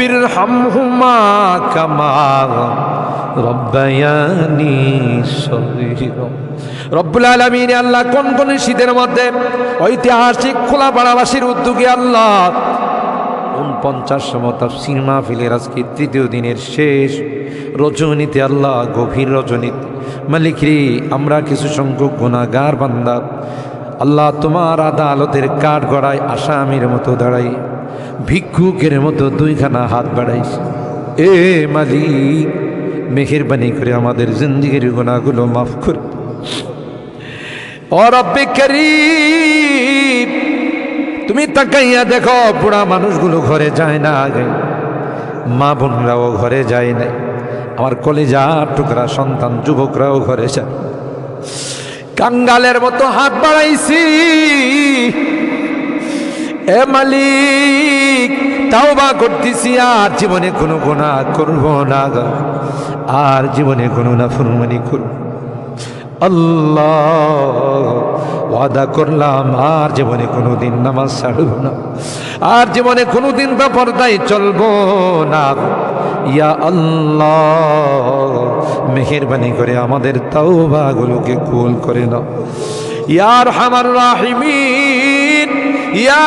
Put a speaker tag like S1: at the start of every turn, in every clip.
S1: রব্বির হামহুমা কামা রব্বায়ানি সগীর রব্বুল আলামিন আল্লাহ কোন কোন শীতের মধ্যে ঐতিহাসিক খোলা পাড়াবাসীর উদ্যোগে আল্লাহ পঞ্চাশ সমতার সিনেমা ফিলের আজকে তৃতীয় দিনের শেষ রজনীতে আল্লাহ গভীর রজনীতে। মালিকরি, আমরা কিছু সংখ্যক গুণাগার বান্দা। আল্লাহ তোমার আদালতের কাঠ গড়ায় আসামির মতো দাঁড়াই। ভিক্ষুকের মতো দুইখানা হাত বাড়াইছে। এ মালিক, মেহেরবানি করে আমাদের জিন্দিগির গুণাগুলো মাফ কর। তুমি তাকাইয়া দেখো, বুড়া মানুষগুলো ঘরে যায় না আগে। মা বোনরাও ঘরে যায় নাই। আমার কলেজা টুকরা সন্তান, যুবকরাও ঘরে যায়। কাঙ্গালের মতো হাত বাড়াইছি। এ মালিক তাও বা করতেছি আর জীবনে কোনো গুণা করব না। আর জীবনে কোনো না ফুরমানি করব আল্লাহ, ওয়াদা করলাম আর জীবনে কোনো দিন নামাজ ছাড়ব না। আর জীবনে কোনো দিন পর্দায় চলবো না ইয়া আল্লাহ, মেহেরবানি করে আমাদের তাও তাওবাগুলোকে কুল করে নাও। ইয়ার হামার রাহিমিন, ইয়া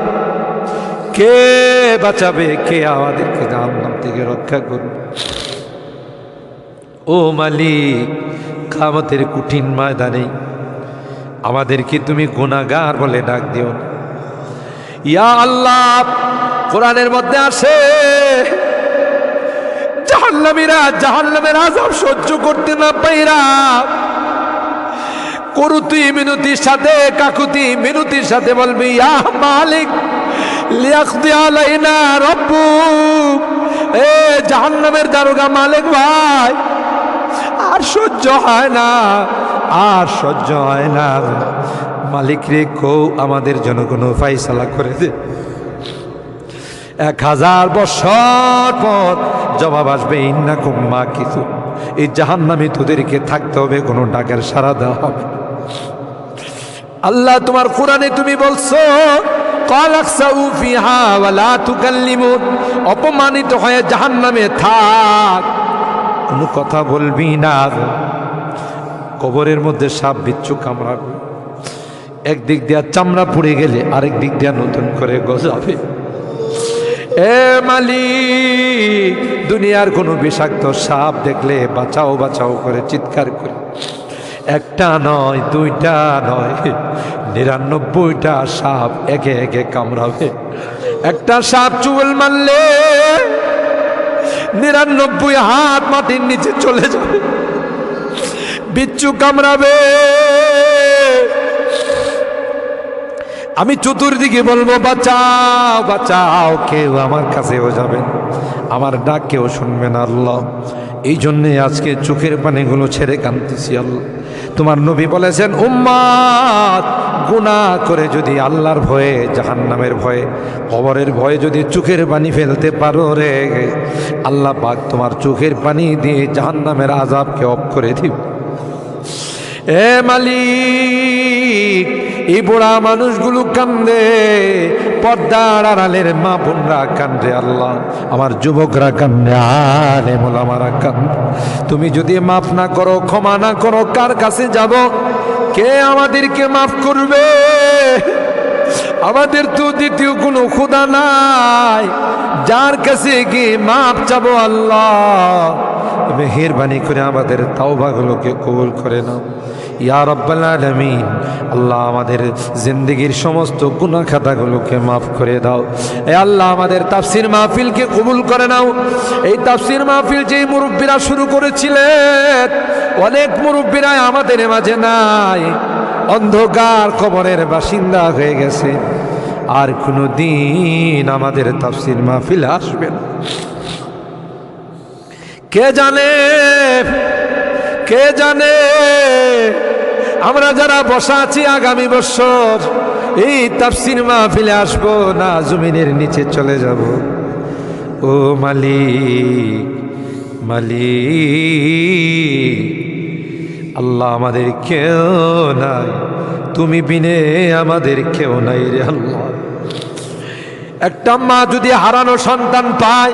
S1: কে বাঁচাবে কে আমাদেরকে জাহান্নাম থেকে রক্ষা করবে ও মালিক, কামতের কঠিন ময়দানে আমাদেরকে তুমি গুণাগার বলে ডাক দিও। ইয়া আল্লাহ, কোরআনের মধ্যে আসে, জাহান্নামীরা জাহান্নামের আজাব সহ্য করতে না পাইরা করুতি মিনতির সাথে, কাকুতি মিনতির সাথে বলবি, ইয়া মালিক এ জাহান্নামের দারোগা মালিক ভাই, আর সহ্য হয় না, আর সহ্য হয় না মালিক রে কৌ, আমাদের জন্য কোনো ফাইসালা করে দে। এক হাজার বছর পর জবাব আসবে ইন্না কুম্মা কিছু এই জাহান্নামে তোদেরকে থাকতে হবে, কোনো ডাকের সারা দেওয়া হবে আল্লাহ, তোমার কোরআনে তুমি বলছো অপমানিত হয়ে জাহান নামে থাক। কোনো কথা বলবি না। কবরের মধ্যে সাপ বিচ্ছু কামড়া একদিক দিয়া চামড়া পুড়ে গেলে আরেক দিক দিয়া নতুন করে গজাবে। এ মালি দুনিয়ার কোনো বিষাক্ত সাপ দেখলে বাঁচাও বাঁচাও করে চিৎকার করে। একটা নয়, দুইটা নয়, নিরানব্বইটা সাপ একে একে কামড়াবে। একটা সাপ চুল মারলে নিরানব্বই হাত মাটির নিচে চলে যাবে। বিচ্ছু কামড়াবে। আমি চতুর্দিকে বলব, বাঁচাও বাঁচাও, কেউ আমার কাছেও যাবে আমার ডাক কেউ শুনবে না, আল্লাহ। এই জন্যে আজকে চোখের পানিগুলো ছেড়ে কাঁদতেছি আল্লাহ। তোমার নবী বলেছেন উম্মাদ গুনাহ করে যদি আল্লাহর ভয়ে, জাহান্নামের ভয়ে, কবরের ভয়ে যদি চোখের পানি ফেলতে পারো রে, আল্লাহ পাক তোমার চোখের পানি দিয়ে জাহান্নামের আজাবকে অফ করে দিব। এ মালিক এই বুড়া মানুষগুলো কান্দে, পর্দার আড়ালের মা বোনরা কান্দে, আল্লাহ, আমার যুবকরা কান্দে আরে মোলামারা কান্দে। তুমি যদি মাফ না করো, ক্ষমা না করো, কার কাছে যাব? কে আমাদেরকে মাফ করবে? আমাদের তো দ্বিতীয় কোনো খুদা নাই। যার কাছে গিয়ে মাপ চাবো আল্লাহ মেহেরবানি করে আমাদের তাওবাগুলোকে কবুল করে নাও। ইয়া রব্বাল আলামিন, আল্লাহ আমাদের জিন্দগির সমস্ত গুনাহ খাতাগুলোকে মাফ করে দাও। এ আল্লাহ আমাদের তাফসির মাহফিলকে কবুল করে নাও। এই তাফসির মাহফিল যেই মুরব্বীরা শুরু করেছিলেন, অনেক মুরব্বীরা আমাদের মাঝে নাই। অন্ধকার কবরের বাসিন্দা হয়ে গেছে। আর কোনো দিন আমাদের তাফসির মাহফিল আসবে না। কে জানে? কে জানে? আমরা যারা বসা আছি আগামী বছর, এই তাফসির মাহফিলে আসব না জমিনের নিচে চলে যাব? ও মালিক মালিক, আল্লাহ আমাদের কেউ নাই। তুমি বিনে আমাদের কেউ নাই রে আল্লাহ। একটা মা যদি হারানো সন্তান পায়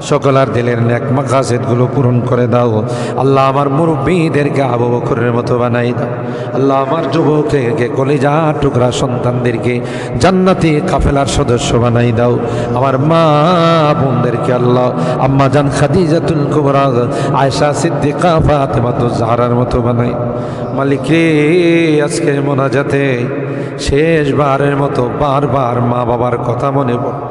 S1: উঠে সকল আর দিলের ন্যাক মাকাসেদগুলো পূরণ করে দাও। আল্লাহ আমার মুরব্বীদেরকে আবু বকরের মতো বানাই দাও। আল্লাহ আমার যুবককে কলেজা টুকরা সন্তানদেরকে জান্নাতি কাফেলার সদস্য বানাই দাও। আমার মা বোনদেরকে আল্লাহ, আম্মা জান খাদিজাতুল কুবরা আয়সা সিদ্দিকা ফাতেমাতু জাহরার মতো বানাই। মালিক রে, আজকের মোনাজাতে শেষবারের মতো বারবার মা বাবার কথা মনে পড়ত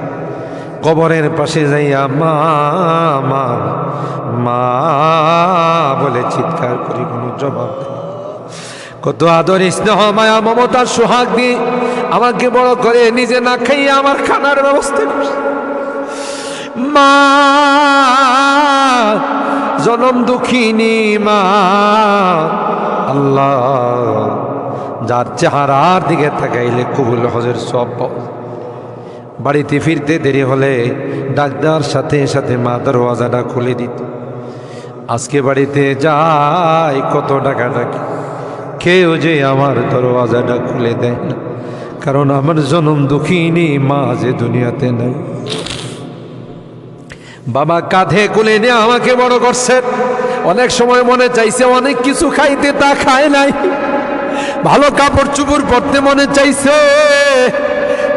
S1: কবরের পাশে যাইয়া, মা মা বলে চিৎকার করি, কোনো জবাব কত আদর স্নেহ, মায়া মমতার সোহাগ দিয়ে আমাকে বড় করে নিজে না খাইয়ে আমার খানার ব্যবস্থা মা, জনম দুঃখিনী, মা, আল্লাহ, যার চেহারার দিকে তাকাইলে কবুল হজের সব পাওয়া। বাড়িতে ফিরতে দেরি হলে ডাক্তার সাথে সাথে মা দরওয়াজাটা খুলে দিত। আজকে বাড়িতে যাই, কত টাকা ডাকি কেউ যে আমার দরওয়াজাটা খুলে দেয় না। কারণ আমার জনম দুঃখিনী মা যে দুনিয়াতে নাই। বাবা কাঁধে কুলে নিয়ে আমাকে বড় করছে। অনেক সময় মনে চাইছে অনেক কিছু খাইতে তা খায় নাই। ভালো কাপড় চুপড় পরতে মনে চাইছে।